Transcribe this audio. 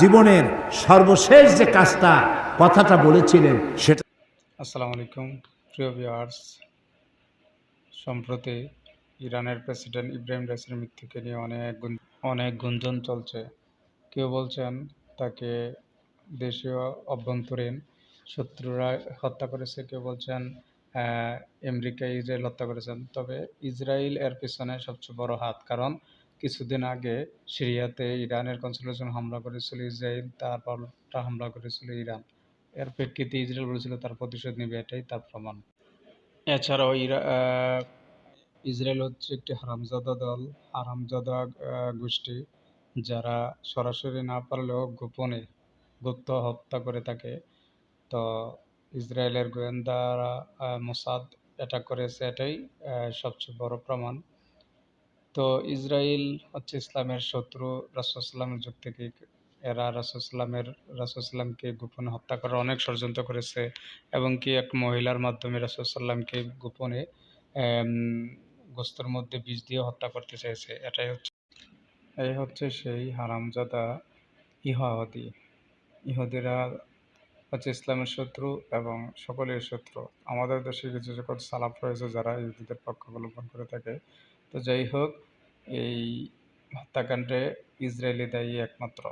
জীবনের সর্বশেষ যে কাজটা, কথাটা বলেছিলেন, সেটা আসসালামু আলাইকুম, প্রিয় ভিউয়ার্স। সম্প্রতি ইরানের প্রেসিডেন্ট ইব্রাহিম রাইসির মৃত্যুকে নিয়ে অনেক অনেক গুঞ্জন চলছে। কেউ বলছেন তাকে দেশীয় অভ্যন্তরীণ শত্রুরা হত্যা করেছে, কেউ বলছেন আমেরিকা ইসরায়েল হত্যা করেছেন। তবে ইসরায়েল এর পিছনে সবচেয়ে বড় হাত, কারণ কিছুদিন আগে সিরিয়াতে ইরানের কনসুলেশন হামলা করেছিল ইসরায়েল তারপর হামলা করেছিল ইরান। এর প্রেক্ষিতে ইসরায়েল বলেছিল তার প্রতিশোধ নেবে, এটাই তার প্রমাণ। এছাড়াও ইরা ইসরায়েল হচ্ছে একটি হারামজাদা দল, হারামজাদা গোষ্ঠী, যারা সরাসরি না পারলেও গোপনে গুপ্ত হত্যা করে থাকে। তো ইসরায়েলের গোয়েন্দারা মোসাদ এটা করেছে, এটাই সবচেয়ে বড় প্রমাণ। তো ইসরায়েল হচ্ছে ইসলামের শত্রু রাসুলামের যুগ থেকে এরা রাসুলামের রাসুলামকে গোপনে হত্যা করার অনেক ষড়যন্ত্র করেছে এবং কি এক মহিলার মাধ্যমে রাসুলামকে গোপনে গোস্তর মধ্যে বীজ দিয়ে হত্যা করতে চাইছে। এটাই হচ্ছে, এই হচ্ছে সেই হারামজাদা ইহাদি ইহুদিরা হচ্ছে ইসলামের শত্রু এবং সকলের শত্রু। আমাদের দেশে কিছু যখন সালাফ রয়েছে যারা ইহুদিদের পক্ষ অবলম্বন করে থাকে। তো যাই হোক এই হত্যাকাণ্ডে ইসরায়েলি দায়ী একমাত্র।